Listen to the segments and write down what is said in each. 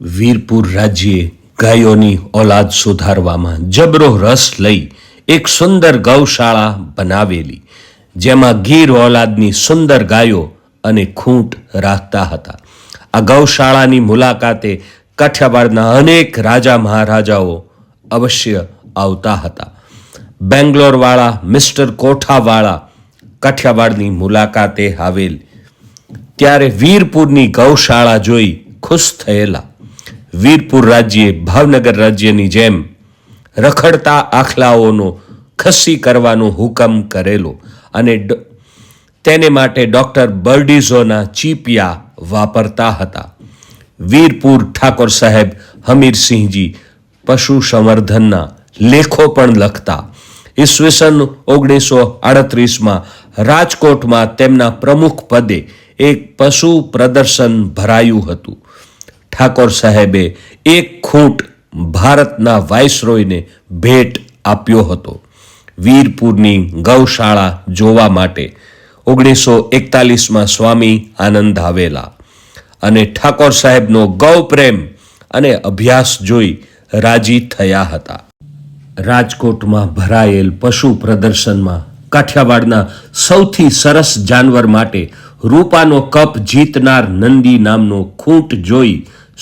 વીરપુર રાજ્યે ગાયોની ઓલાદ સુધારવામાં જબરો રસ લઈ એક સુંદર ગૌશાળા બનાવેલી, જેમાં ગીર ઓલાદની સુંદર ગાયો અને ખૂંટ રાખતા હતા. આ ગૌશાળાની મુલાકાતે કાઠિયાવાડના અનેક રાજા મહારાજાઓ અવશ્ય આવતા હતા. બેંગ્લોરવાળા મિસ્ટર કોઠાવાળા કાઠિયાવાડની મુલાકાતે આવેલ, ત્યારે વીરપુરની ગૌશાળા જોઈ ખુશ થયેલા. વીરપુર રાજ્યે, ભાવનગર રાજ્યની જેમ રખડતા આખલાઓનો ખસ્સી કરવાનો હુકમ કરેલો અને તેને માટે ડૉક્ટર બર્ડિઝોના ચીપિયા વાપરતા હતા. વીરપુર ઠાકોર સાહેબ હમીરસિંહજી પશુ સંવર્ધનના લેખો પણ લખતા. ઈસવીસન ઓગણીસો આડત્રીસમાં રાજકોટમાં તેમના પ્રમુખ પદે એક પશુ પ્રદર્શન ભરાયું હતું. ઠાકોર સાહેબે એક ખૂંટ ભારતના વાઇસરોયને ભેટ આપ્યો હતો. વીરપુરની ગૌશાળા જોવા માટે ઓગણીસો એકતાલીસમાં સ્વામી આનંદ આવેલા અને ઠાકોર સાહેબનો ગૌપ્રેમ અને અભ્યાસ જોઈ રાજી થયા હતા. રાજકોટમાં ભરાયેલ પશુ પ્રદર્શનમાં કાઠિયાવાડના સૌથી સરસ જાનવર માટે રૂપાનો કપ જીતનાર નંદી નામનો ખૂંટ જોઈ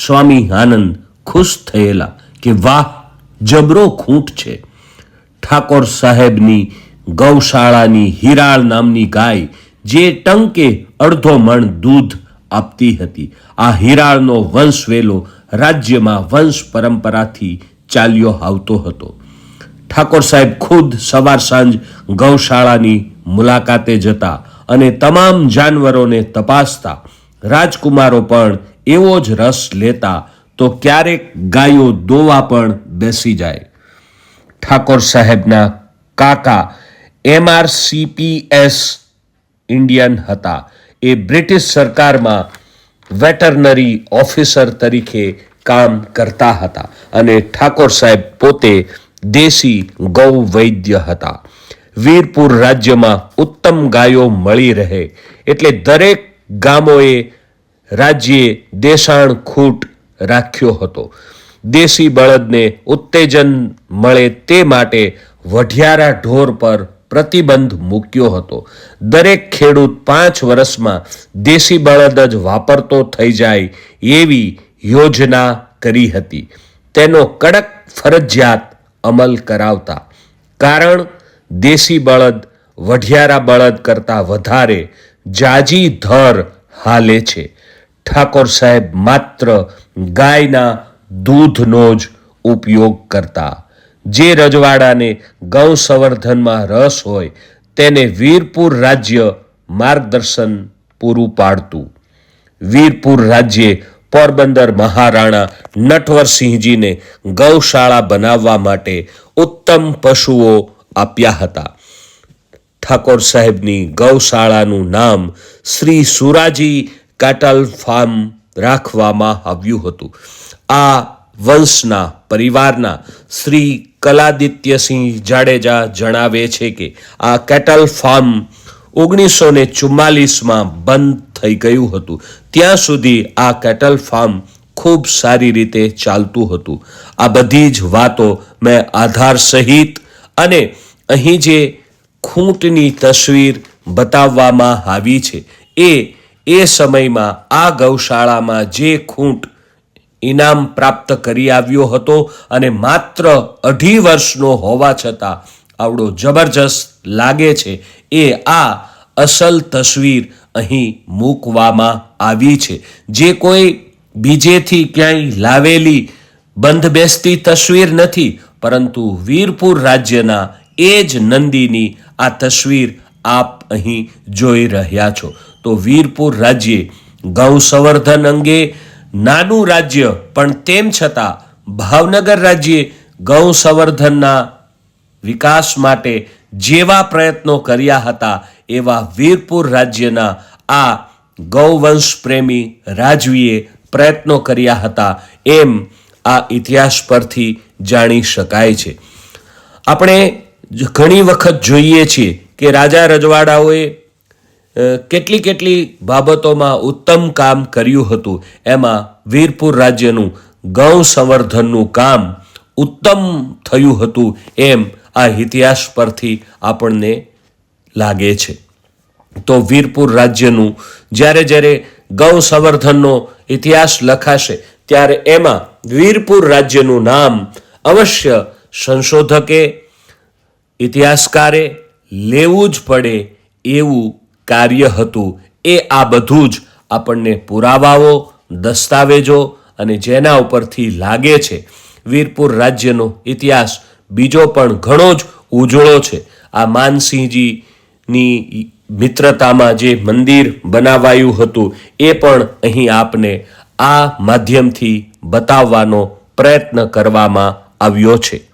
સ્વામી આનંદ ખુશ થયેલા કે વાહ, જબરો ખૂંટ છે. ઠાકોર સાહેબની ગૌશાળાની હિરાળ નામની ગાય જે ટંકે અડધો મણ દૂધ આપતી હતી. આ હિરાળનો વંશવેલો રાજ્યમાં વંશ પરંપરાથી ચાલ્યો આવતો હતો. ઠાકોર સાહેબ ખુદ સવાર સાંજ ગૌશાળાની મુલાકાતે જતા અને તમામ જાનવરોને તપાસતા રાજકુમારો પણ એવો જ રસ લેતા તો ક્યારેક ગાયો દોવા પણ બેસી જાય. ઠાકોર સાહેબના કાકા એમઆરસીપીએસ ઇન્ડિયન હતા. એ બ્રિટિશ સરકારમાં વેટરનરી ઓફિસર તરીકે કામ કરતા હતા અને ઠાકોર સાહેબ પોતે દેશી ગૌ વૈદ્ય હતા. વીરપુર રાજ્યમાં ઉત્તમ ગાયો મળી રહે એટલે દરેક ગામોએ રાજ્યે દેશાણ ખૂટ રાખ્યો હતો. દેશી બળદને ઉત્તેજન મળે તે માટે વઢિયારા ઢોર પર પ્રતિબંધ મૂક્યો હતો. દરેક ખેડૂત પાંચ વર્ષમાં દેશી બળદ જ વાપરતો થઈ જાય એવી યોજના કરી હતી. તેનો કડક ફરજિયાત અમલ કરાવતા. કારણ, દેશી બળદ વઢિયારા બળદ કરતાં વધારે જાજી ધર હાલે છે. ઠાકોર સાહેબ માત્ર ગાયના દૂધનો જ ઉપયોગ કરતા. જે રજવાડાને ગૌ સંવર્ધનમાં રસ હોય, તેને વીરપુર રાજ્ય માર્ગદર્શન પૂરું પાડતું. વીરપુર રાજ્યે પોરબંદર મહારાણા નટવરસિંહજીને ગૌશાળા બનાવવા માટે ઉત્તમ પશુઓ આપ્યા હતા. ઠાકોર સાહેબની ગૌશાળાનું નામ શ્રી સુરાજી કેટલ ફાર્મ રાખવામાં આવ્યું હતું. આ વંશના પરિવારના શ્રી કલાદિત્યસિંહ જાડેજા જણાવે છે કે આ કેટલ ફાર્મ ઓગણીસો ને ચુમ્માલીસમાં બંધ થઈ ગયું હતું. ત્યાં સુધી આ કેટલ ફાર્મ ખૂબ સારી રીતે ચાલતું હતું. આ બધી જ વાતો મેં આધાર સહિત અને અહીં જે ખૂંટની તસવીર બતાવવામાં આવી છે, એ એ સમયમાં આ ગૌશાળામાં જે ખૂંટ ઇનામ પ્રાપ્ત કરી આવ્યો હતો અને માત્ર અઢી વર્ષનો હોવા છતાં આવડો જબરજસ્ત લાગે છે, એ આ અસલ તસવીર અહીં મૂકવામાં આવી છે. જે કોઈ બીજેથી ક્યાંય લાવેલી બંધ બેસતી તસવીર નથી, પરંતુ વીરપુર રાજ્યના એ જ નંદીની આ તસવીર આપ અહીં જોઈ રહ્યા છો. તો વીરપુર રાજ્યે ગૌ સંવર્ધન અંગે નાનું રાજ્ય, પણ તેમ છતાં ભાવનગર રાજ્યે ગૌ સંવર્ધનના વિકાસ માટે જેવા પ્રયત્નો કર્યા હતા એવા વીરપુર રાજ્યના આ ગૌવંશ પ્રેમી રાજવીએ પ્રયત્નો કર્યા હતા એમ આ ઇતિહાસ પરથી જાણી શકાય છે. આપણે ઘણી વખત જોઈએ છીએ કે રાજા રજવાડાઓએ કેટલી કેટલી બાબતોમાં ઉત્તમ કામ કર્યું હતું. એમાં વીરપુર રાજ્યનું ગૌ સંવર્ધનનું કામ ઉત્તમ થયું હતું એમ આ ઇતિહાસ પરથી આપણને લાગે છે. તો વીરપુર રાજ્યનું જ્યારે જ્યારે ગૌ સંવર્ધનનો ઇતિહાસ લખાશે, ત્યારે એમાં વીરપુર રાજ્યનું નામ અવશ્ય સંશોધકે, ઇતિહાસકારે લેવું જ પડે એવું કાર્ય હતું. એ આ બધું જ આપણને પુરાવાઓ, દસ્તાવેજો અને જેના ઉપરથી લાગે છે. વીરપુર રાજ્યનો ઇતિહાસ બીજો પણ ઘણો જ ઉજળો છે. આ માનસિંહજીની મિત્રતામાં જે મંદિર બનાવાયું હતું, એ પણ અહીં આપને આ માધ્યમથી બતાવવાનો પ્રયત્ન કરવામાં આવ્યો છે.